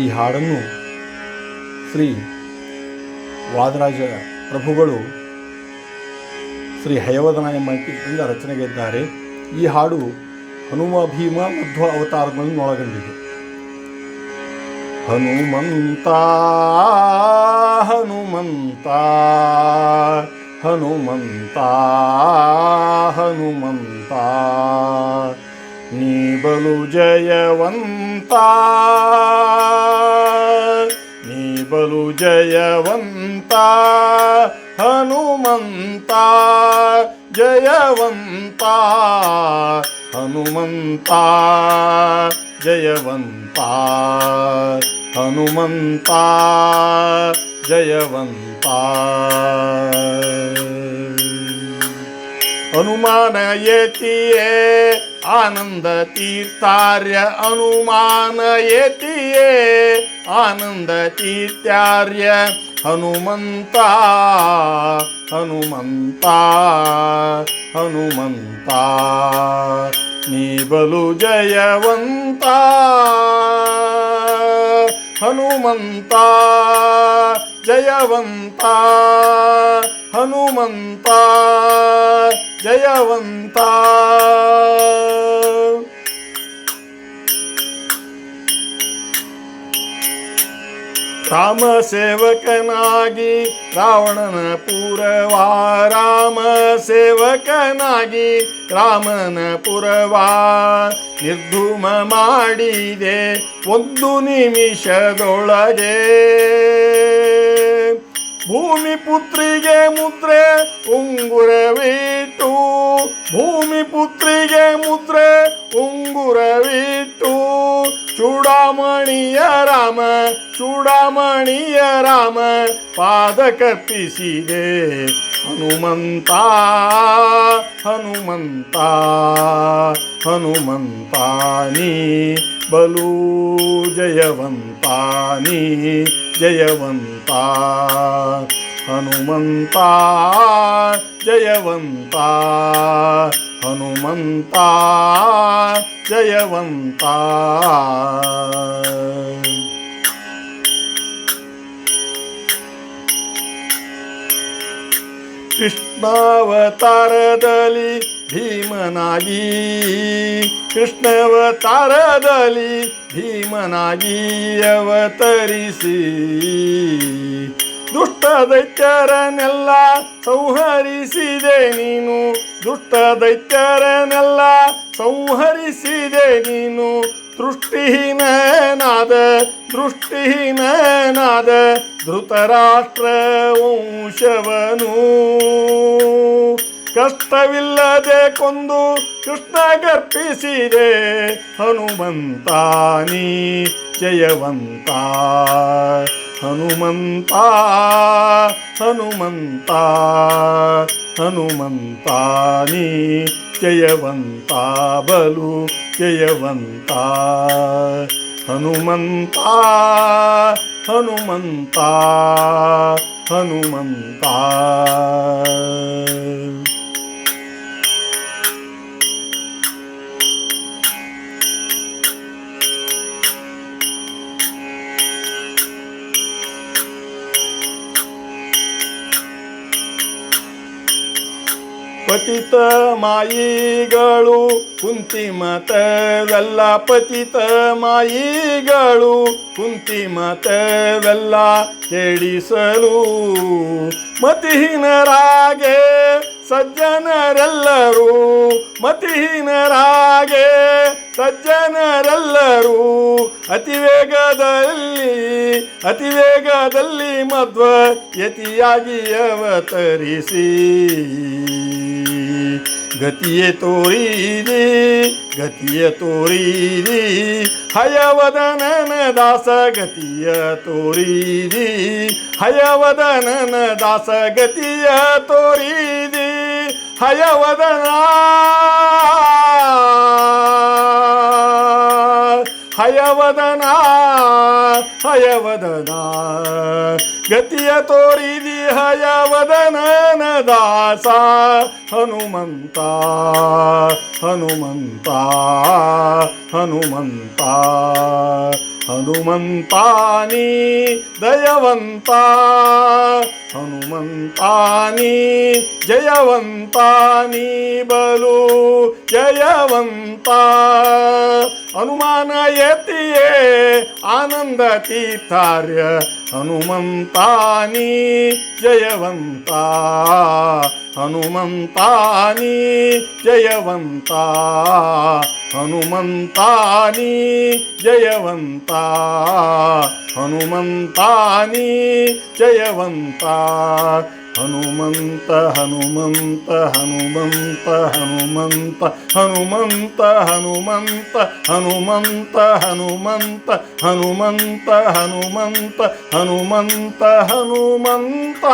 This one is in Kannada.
ಈ ಹಾಡನ್ನು ಶ್ರೀ ವಾದರಾಜ ಪ್ರಭುಗಳು ಶ್ರೀ ಹಯವದನ ಎಂಬ ರಚನೆಗಿದ್ದಾರೆ. ಈ ಹಾಡು ಹನುಮ, ಭೀಮ, ಮಧ್ವ ಅವತಾರಗಳನ್ನು ಒಳಗೊಂಡಿದೆ ಹನುಮಂತ ಹನುಮಂತ ಹನುಮಂತ ಹನುಮಂತ, ನೀ ಬಲು ಜಯವಂತ ನೀ ಬಲು ಜಯವಂತ ಹನುಮಂತ ಜಯವಂತ ಹನುಮಂತ ಜಯವಂತ ಹನುಮಂತ ಜಯವಂತ. ಹನುಮಾನ ಯತಿಯೇ ಆನಂದ ತೀರ್ಥಾರ್ಯ ಹನುಮಾನ ಯತಿಯೇ ಆನಂದ ತೀರ್ಥಾರ್ಯ ಹನುಮಂತ ಹನುಮಂತ ಹನುಮಂತ ನೀ ಬಲು ಜಯವಂತ ಹನುಮಂತ ಜಯವಂತ ಹನುಮಂತ ಜಯವಂತ. ರಾಮ ಸೇವಕನಾಗಿ ರಾವಣನ ಪುರವಾ ರಾಮ ಸೇವಕನಾಗಿ ರಾಮನ ಪುರವಾ. ನಿರ್ಧೂಮ ಮಾಡಿದೆ ಒಂದು ನಿಮಿಷದೊಳಗೆ. ಭೂಮಿ ಪುತ್ರಿಗೆ ಮುದ್ರೆ ಉಂಗುರವಿಟ್ಟು ಭೂಮಿ ಪುತ್ರಿಗೆ ಮುದ್ರೆ ಉಂಗುರವಿಟ್ಟು ಚೂಡಾಮಣಿಯ ರಾಮ ಚೂಡಾಮಣಿಯ ರಾಮ, ಪಾದ ಕರ್ಪಿಸಿದೆ ಹನುಮಂತ ಹನುಮಂತ, ಹನುಮಂತಾನಿ, ಬಲು ಜಯವಂತಾನಿ, ಜಯವಂತ. ಹನುಮಂತ ಜಯವಂತ ಹನುಮಂತ ಜಯವಂತ ಕೃಷ್ಣಾವತಾರದಲ್ಲಿ ಭೀಮನಾಗಿ, ಕೃಷ್ಣವತಾರದಲ್ಲಿ ಭೀಮನಾಗಿ ಅವತರಿಸಿ. ದುಷ್ಟ ದೈತ್ಯರನ್ನೆಲ್ಲ ಸಂಹರಿಸಿದೆ ನೀನು ದುಷ್ಟ ದೈತ್ಯರನ್ನೆಲ್ಲ ಸಂಹರಿಸಿದೆ ನೀನು. ದೃಷ್ಟಿಹೀನನಾದ ದೃಷ್ಟಿಹೀನನಾದ ಧೃತರಾಷ್ಟ್ರ ವಂಶವನು. ಕಷ್ಟವಿಲ್ಲದೆ ಕೊಂದು ಕೃಷ್ಣ ಗರ್ಪಿಸಿದೆ. ಹನುಮಂತಾನಿ, ಜಯವಂತ, ಹನುಮಂತ ಹನುಮಂತ, ಹನುಮಂತಾನಿ, ಜಯವಂತ, ಬಲು ಜಯವಂತ, ಹನುಮಂತ ಹನುಮಂತ ಹನುಮಂತ. ಪತಿತ ಮಾಯಿಗಳು ಕುಂತಿ ಮತವೆಲ್ಲ ಪತಿತ ಮಾಯಿಗಳು ಕುಂತಿಮತವೆಲ್ಲ ಕೆಡಿಸಲು ಮತಿಹೀನರಾಗೆ ಸಜ್ಜನರೆಲ್ಲರೂ ಮತಿಹೀನರಾಗೆ ಸಜ್ಜನರೆಲ್ಲರೂ ಅತಿ ವೇಗದಲ್ಲಿ, ಅತಿ ಮಧ್ವ ಯತಿಯಾಗಿ ಅವತರಿಸಿ ಗತಿಯೇ ತೋರಿದಿ, ಗತಿಯ ತೋರಿದಿ, ಹಯವದನನ ದಾಸ ಗತಿಯ ತೋರಿದಿ, ಹಯವದನನ ದಾಸ ಗತಿಯ ತೋರಿದಿ, ಹಯವದನ ಹಯವದನ ಹಯವದನ. ಗತಿಯ ತೋರಿದಿ ಹಯವದನನ ದಾಸ ಹನುಮಂತ ಹನುಮಂತ ಹನುಮಂತ. ಹನುಮಂತಾನಿ ದಯವಂತ ಹನುಮಂತಾನಿ ಜಯವಂತಾನಿ ಬಲು ಜಯವಂತ. ಹನುಮಾನ ಯತಿಯೇ ಆನಂದ ತೀರ್ಥಾರ್ಯ ಹನುಮಂತಾನಿ ಜಯವಂತ ಹನುಮಂತಾನಿ ಜಯವಂತ ಹನುಮಂತಾನಿ ಜಯವಂತ ಹನುಮಂತಾನಿ ಜಯವಂತ ಹನುಮಂತ ಹನುಮಂತ ಹನುಮಂತ ಹನುಮಂತ ಹನುಮಂತ ಹನುಮಂತ ಹನುಮಂತ ಹನುಮಂತ ಹನುಮಂತ ಹನುಮಂತ ಹನುಮಂತ ಹನುಮಂತ